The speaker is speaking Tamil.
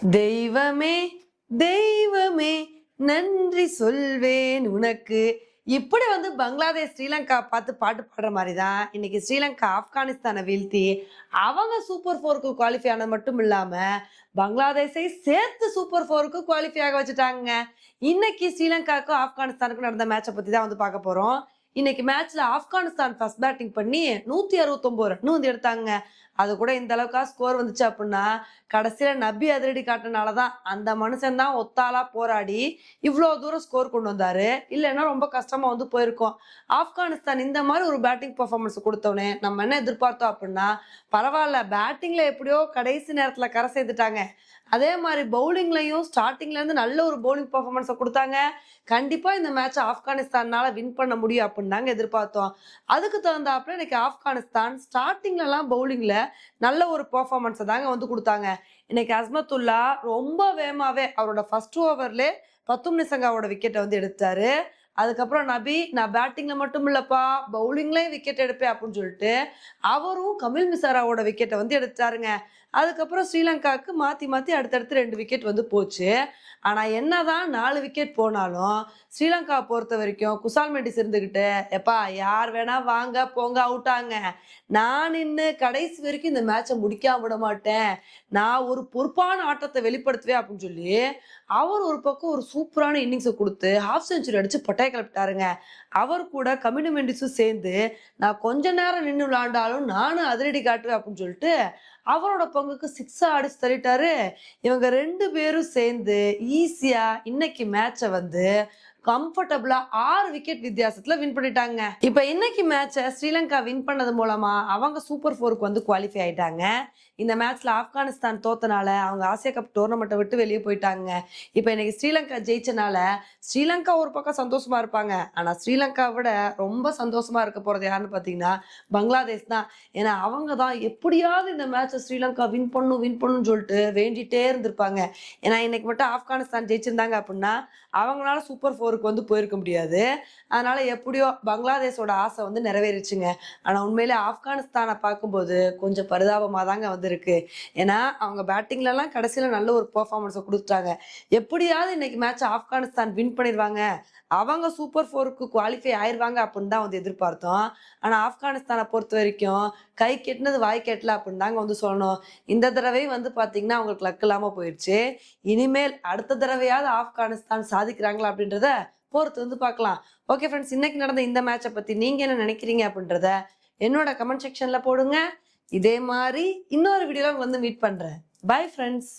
தெய்வமே தெய்வமே நன்றி சொல்வேன் உனக்கு. இப்படி வந்து பங்களாதேஷ் ஸ்ரீலங்கா பார்த்து பாட்டு பாடுற மாதிரி தான் இன்னைக்கு ஸ்ரீலங்கா ஆப்கானிஸ்தானை வீழ்த்தி அவங்க சூப்பர் ஃபோருக்கு குவாலிஃபை ஆனது மட்டும் இல்லாம பங்களாதேஷை சேர்த்து சூப்பர் ஃபோருக்கு குவாலிஃபை ஆக வச்சுட்டாங்க. இன்னைக்கு ஸ்ரீலங்காவுக்கும் ஆப்கானிஸ்தானுக்கும் நடந்த மேட்சை பத்தி தான் வந்து பார்க்க போறோம். இன்னைக்கு மேட்ச்ல ஆப்கானிஸ்தான் ஃபர்ஸ்ட் பேட்டிங் பண்ணி நூத்தி அறுபத்தொன்பது ரன் வந்து எடுத்தாங்க. அது கூட இந்த அளவுக்கா ஸ்கோர் வந்துச்சு அப்படின்னா கடைசியில நபி அதிரடி காட்டினால தான் அந்த மனுஷன் தான் ஒத்தாலா போராடி இவ்வளோ தூரம் ஸ்கோர் கொண்டு வந்தாரு. இல்லைன்னா ரொம்ப கஷ்டமா வந்து போயிருக்கோம். ஆப்கானிஸ்தான் இந்த மாதிரி ஒரு பேட்டிங் பர்ஃபார்மன்ஸ் கொடுத்தோன்னே நம்ம என்ன எதிர்பார்த்தோம் அப்படின்னா பரவாயில்ல பேட்டிங்ல எப்படியோ கடைசி நேரத்துல கரை சேர்த்துட்டாங்க. அதே மாதிரி பவுலிங்லையும் ஸ்டார்டிங்ல இருந்து நல்ல ஒரு பவுலிங் பர்ஃபார்மன்ஸை கொடுத்தாங்க. கண்டிப்பா இந்த மேட்சை ஆப்கானிஸ்தானால வின் பண்ண முடியும் அப்படின்னு தாங்க எதிர்பார்த்தோம். அதுக்கு தகுந்தாப்புல இன்னைக்கு ஆப்கானிஸ்தான் ஸ்டார்டிங்ல எல்லாம் பவுலிங்ல நல்ல ஒரு பர்ஃபார்மன்ஸை தாங்க வந்து கொடுத்தாங்க. இன்னைக்கு அஸ்மத்துல்லா ரொம்ப வேகமாகவே அவரோட ஃபர்ஸ்ட் ஓவர்ல பத்தும் நிசங்காவோட விக்கெட்டை வந்து எடுத்தாரு. அதுக்கப்புறம் நபி நான் பேட்டிங்கில் மட்டும் இல்லைப்பா பவுலிங்லேயும் விக்கெட் எடுப்பேன் அப்படின்னு சொல்லிட்டு அவரும் கமில் மிசாராவோட விக்கெட்டை வந்து எடுத்தாருங்க அதுக்கப்புறம் ஸ்ரீலங்காவுக்கு மாற்றி மாற்றி அடுத்தடுத்து ரெண்டு விக்கெட் வந்து போச்சு. ஆனா என்னதான் நாலு விக்கெட் போனாலும் ஸ்ரீலங்கா பொறுத்த வரைக்கும் குசால் மெண்டிஸ் இருந்துக்கிட்டு எப்பா யார் வேணா வாங்க போங்க அவுட்டாங்க நான் நின்று கடைசி வரைக்கும் இந்த மேட்சை முடிக்காம விட மாட்டேன். நான் ஒரு பொறுப்பான ஆட்டத்தை வெளிப்படுத்துவேன் அப்படின்னு சொல்லி அவர் ஒரு பக்கம் ஒரு சூப்பரான இன்னிங்ஸை கொடுத்து ஹாஃப் செஞ்சுரி அடித்து பட்டைய கிளப்பிட்டாருங்க அவர் கூட கம்யூனி மெண்டிஸும் சேர்ந்து நான் கொஞ்ச நேரம் நின்று விளாண்டாலும் நானும் அதிரடி காட்டுவேன் அப்படின்னு சொல்லிட்டு அவரோட பங்குக்கு சிக்ஸ் அடிச்சு தள்ளிட்டாரு. இவங்க ரெண்டு பேரும் சேர்ந்து ஈஸியாக இன்னைக்கு மேட்சை வந்து கம்ஃபர்டபுளா ஆறு விக்கெட் வித்தியாசத்துல வின் பண்ணிட்டாங்க. இப்ப இன்னைக்கு மேட்சை ஸ்ரீலங்கா வின் பண்ணது மூலமா அவங்க சூப்பர் ஃபோருக்கு வந்து குவாலிஃபை ஆயிட்டாங்க. இந்த மேட்ச்ல ஆப்கானிஸ்தான் தோத்தனால அவங்க ஆசியா கப் டோர்னமெண்ட்டை விட்டு வெளியே போயிட்டாங்க. இப்ப இன்னைக்கு ஸ்ரீலங்கா ஜெயிச்சனால ஸ்ரீலங்கா ஒரு பக்கம் சந்தோஷமா இருப்பாங்க. ஆனா ஸ்ரீலங்கா விட ரொம்ப சந்தோஷமா இருக்க போறது யாருன்னு பாத்தீங்கன்னா பங்களாதேஷ் தான். ஏன்னா அவங்க தான் எப்படியாவது இந்த மேட்சை ஸ்ரீலங்கா வின் பண்ணும் வின் பண்ணுன்னு சொல்லிட்டு வேண்டிட்டே இருந்திருப்பாங்க. ஏன்னா இன்னைக்கு மட்டும் ஆப்கானிஸ்தான் ஜெயிச்சிருந்தாங்க அப்படின்னா அவங்களால சூப்பர் ஃபோர் போருக்கு வந்து போயிருக்க முடியாது. அதனால எப்படியோ பங்களாதேஷோட ஆசை வந்து நிறைவேறிச்சுங்க. ஆனால் உண்மையிலே ஆப்கானிஸ்தானை பார்க்கும்போது கொஞ்சம் பரிதாபமாக தாங்க வந்திருக்கு. ஏன்னா அவங்க பேட்டிங்லலாம் கடைசியில் நல்ல ஒரு பர்ஃபார்மன்ஸை கொடுத்துட்டாங்க. எப்படியாவது இன்னைக்கு மேட்ச் ஆப்கானிஸ்தான் வின் பண்ணிடுவாங்க. அவங்க சூப்பர் ஃபோருக்கு குவாலிஃபை ஆயிடுவாங்க அப்படின்னு தான் வந்து எதிர்பார்த்தோம். ஆனால் ஆப்கானிஸ்தானை பொறுத்த வரைக்கும் கை கெட்டினது வாய் கெட்டல அப்படின்னு தாங்க வந்து சொல்லணும். இந்த தடவை வந்து பார்த்தீங்கன்னா அவங்களுக்கு லக் இல்லாமல் போயிடுச்சு இனிமேல் அடுத்த தடவையாவது ஆப்கானிஸ்தான் சாதிக்கிறாங்களா அப்படின்றத பொறுத்து வந்து பார்க்கலாம் ஓகே ஃப்ரெண்ட்ஸ் இன்னைக்கு நடந்த இந்த மேட்சை பற்றி நீங்கள் என்ன நினைக்கிறீங்க அப்படின்றத என்னோட கமெண்ட் செக்ஷனில் போடுங்க. இதே மாதிரி இன்னொரு வீடியோல வந்து மீட் பண்ணுறேன் பை ஃப்ரெண்ட்ஸ்